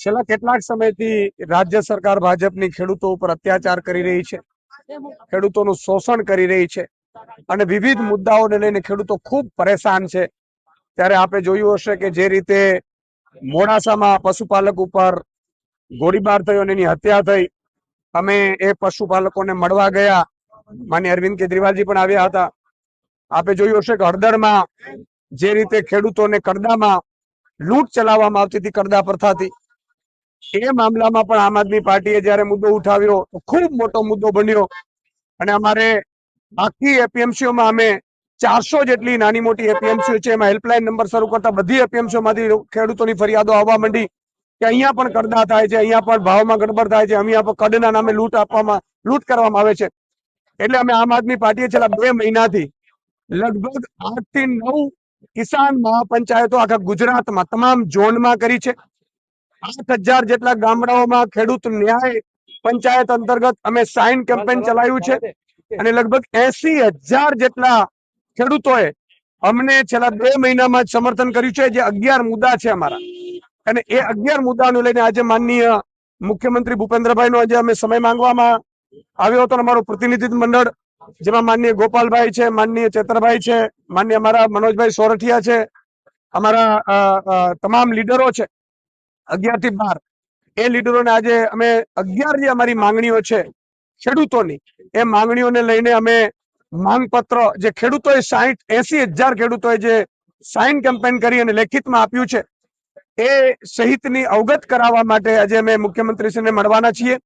છેલ્લા કેટલાક સમયથી રાજ્ય સરકાર ભાજપની ખેડૂતો ઉપર અત્યાચાર કરી રહી છે. ખેડૂતોનું શોષણ કરી રહી છે. અને વિવિધ મુદ્દાઓને લઈને ખેડૂતો ખૂબ પરેશાન છે. ત્યારે આપણે જોયું હશે કે જે રીતે મોડાસામાં પશુપાલક ઉપર ગોળીબાર થયો અને એની હત્યા થઈ. અમે એ પશુપાલકોને મળવા ગયા. માન્ય અરવિંદ કેજરીવાલજી પણ આવ્યા હતા. આપે જોયું હશે કે હળદરમાં જે રીતે ખેડૂતોને કરદામાં લૂંટ ચલાવવામાં આવતી હતી, કરદા પ્રથાથી. એ મામલામાં પણ આમ આદમી પાર્ટીએ જ્યારે મુદ્દો ઉઠાવ્યો તો ખૂબ મોટો મુદ્દો બન્યો. અને અમારે બાકી એપીએમસીઓમાં અમે ચારસો જેટલી નાની મોટી એપીએમસીઓ છે, એમાં હેલ્પલાઇન નંબર શરૂ કરતા બધી એપીએમસીઓમાંથી ખેડૂતોની ફરિયાદો આવવા માંડી કે અહીંયા પણ કરદા થાય છે, અહીંયા પણ ભાવમાં ગડબડ થાય છે, અહીંયા પણ કડના નામે લૂંટ આપવામાં, લૂંટ કરવામાં આવે છે. એટલે અમે આમ આદમી પાર્ટીએ છેલ્લા બે મહિનાથી લગભગ આઠથી નવ કિસાન મહાપંચાયતો આખા ગુજરાતમાં તમામ ઝોનમાં કરી છે. આઠ હજાર જેટલા ગામડાઓમાં ખેડૂત ન્યાય પંચાયત અંતર્ગત અમે સાઇન કેમ્પેન ચલાવ્યું છે. અને લગભગ એસી હજાર જેટલા ખેડૂતોએ અમને છેલ્લા બે મહિનામાં સમર્થન કર્યું છે. જે અગિયાર મુદ્દા છે અમારા. અને એ અગિયાર મુદ્દાને લઈને આજે માનનીય મુખ્યમંત્રી ભૂપેન્દ્રભાઈ નો આજે અમે સમય માંગવામાં આવ્યો હતો અમારું પ્રતિનિધિત્વ મંડળ જેમાં માનનીય ગોપાલભાઈ છે માનનીય ચેતરભાઈ છે માનનીય અમારા મનોજભાઈ સોરઠિયા છે અમારા તમામ લીડરો છે. અગિયારથી બાર. એ લીડરોને આજે અમે અગિયાર જે અમારી માંગણીઓ છે, ખેડૂતોની, એ માંગણીઓને લઈને અમે માંગપત્ર જે ખેડૂતોએ સાહીઠ એસી હજાર ખેડૂતોએ જે સાઇન કેમ્પેન કરી અને લેખિતમાં આપ્યું છે, એ સહિતની અવગત કરાવવા માટે આજે અમે મુખ્યમંત્રીશ્રીને મળવાના છીએ.